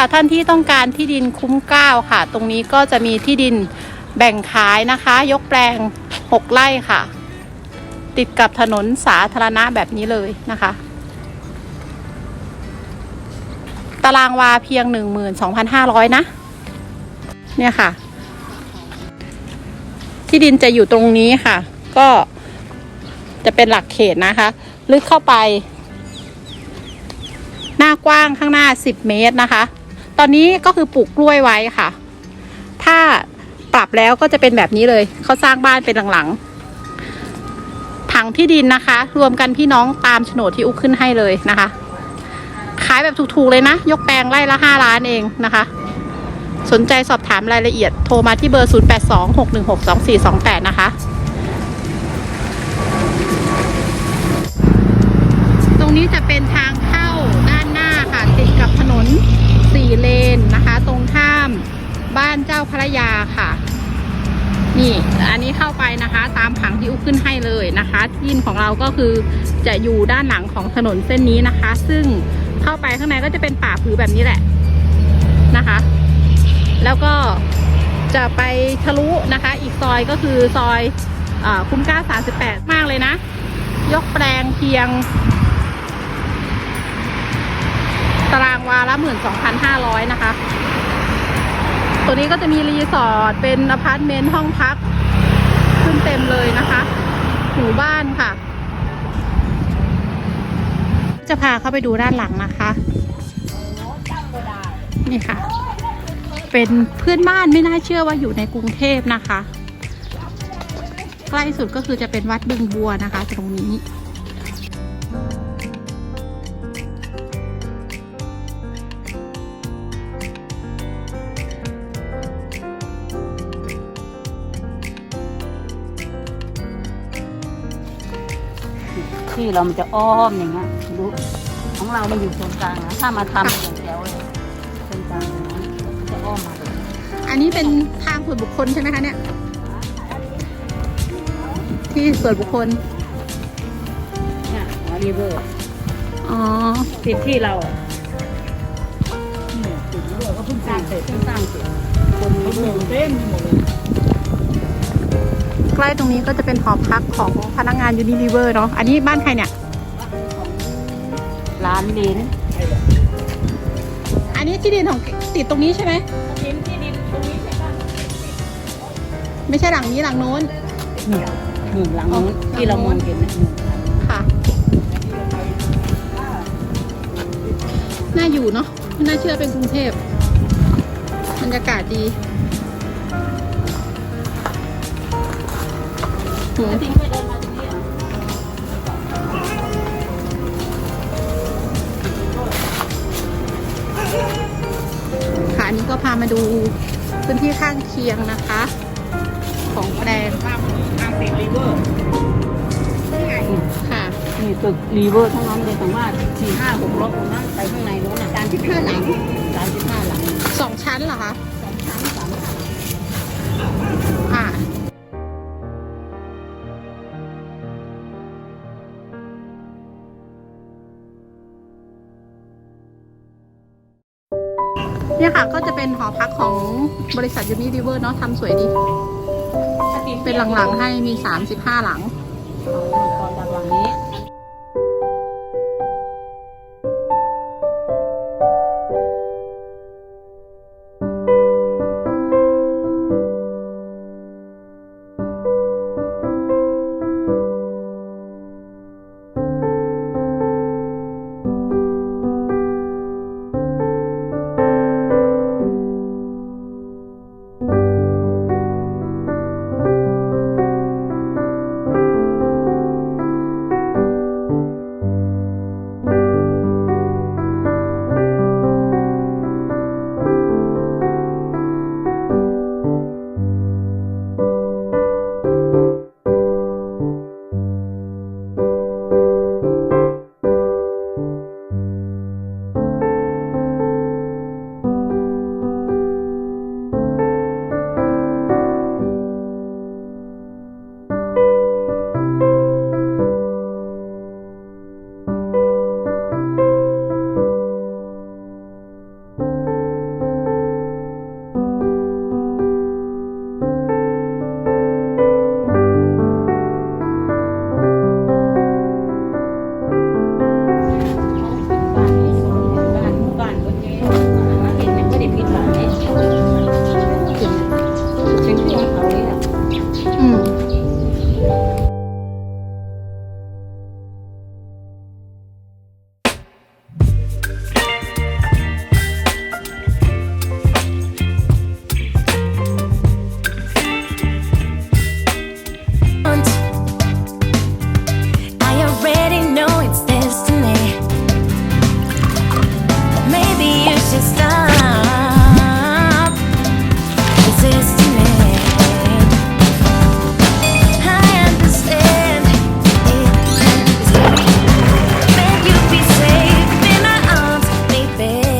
ค่ะท่านที่ต้องการที่ดินคุ้มเก้าค่ะ ตรงนี้ก็จะมีที่ดินแบ่งขายนะคะ ยกแปลง 6 ไร่ค่ะ ติดกับถนนสาธารณะแบบนี้เลยนะคะ ตารางวาเพียง 12,500 นะ เนี่ยค่ะ ที่ดินจะอยู่ตรงนี้ค่ะ ก็จะเป็นหลักเขตนะคะ ลึกเข้าไป หน้ากว้างข้างหน้า 10 เมตรนะคะ ตอนนี้ก็คือปลูกกล้วยไว้ค่ะ ถ้าปรับแล้วก็จะเป็นแบบนี้เลย เขาสร้างบ้านเป็นหลังๆ ผังที่ดินนะคะ รวมกันพี่น้องตามโฉนดที่อุ๊กขึ้นให้เลยนะคะ ขายแบบถูกๆเลยนะ ยกแปลงไร่ละ5ล้านเองนะคะ สนใจสอบถามรายละเอียดโทรมาที่เบอร์ 0826162428 นะคะตรงนี้จะเป็นทาง บ้านเจ้าพระยาค่ะ นี่ อันนี้เข้าไปนะคะ ตามผังที่อุ้ขึ้นให้เลยนะคะที่ดินของเราก็คือจะอยู่ด้านหลังของถนนเส้นนี้นะคะ ซึ่งเข้าไปข้างในก็จะเป็นป่าผือแบบนี้แหละนะคะ แล้วก็จะไปทะลุนะคะ อีกซอยก็คือซอยอาคุ้มเก้า38มากเลยนะ ยกแปลงเพียง ตารางวาละหมื่นสองพันห้าร้อยนะคะ ตัวนี้ก็จะมีรีสอร์ทเป็นอพาร์ตเมนต์ห้องพัก ขึ้นเต็มเลยนะคะหมู่บ้านค่ะ จะพาเข้าไปดูด้านหลังนะคะ นี่ค่ะ เป็นเพื่อนบ้านไม่น่าเชื่อว่าอยู่ในกรุงเทพนะคะ ใกล้สุดก็คือจะเป็นวัดบึงบัวนะคะ ตรงนี้ ที่เรามันจะอ้อมอย่างเงี้ยดูของเรามันอยู่ตรงกลางนะถ้ามาทำอย่างเดียวเลยตรงกลางอย่างนั้นจะอ้อมมาเลยอันนี้เป็นทางส่วนบุคคลใช่ไหมคะเนี่ย ที่ส่วนบุคคลเนี่ยหารีเวอร์อ๋อติดที่เราอะเนี่ยติดรีเวอร์ก็เพิ่งสร้างเสร็จเพิ่งสร้างเสร็จคนรีเวอร์เต็มไปหมดเลย ใกล้ตรงนี้ก็จะเป็นหอพักของพนักงานยูนิลิเวอร์เนาะ อันนี้บ้านใครเนี่ย ร้านลิ้นอันนี้ที่ดินของติดตรงนี้ใช่ไหมลิ้นที่ดินตรงนี้ใช่ปะไม่ใช่หลังนี้หลังโน้นนี่นี่หลังนู้นที่เรามองเห็นนะนี่ค่ะ น่าอยู่เนาะไม่น่าเชื่อเป็นกรุงเทพบรรยากาศดี ทิ้งไปเดินมาตรงนี้อะค่ะอันนี้ก็พามาดูพื้นที่ข้างเคียงนะคะ ของแปลงทางติดรีเวอร์ค่ะนี่ตึกรีเวอร์ทั้งนั้นเลยแต่ว่าสี่ห้าหกล็อกตรงนั้นไปข้างในนู้นน่ะการที่ห้าหลังการที่ห้าหลังสองชั้นเหรอคะ เนี่ยค่ะก็จะเป็นหอพักของบริษัทยูนิลิเวอร์เนาะทำสวยดี เป็นหลังๆให้มี 35 หลังอ๋อ veces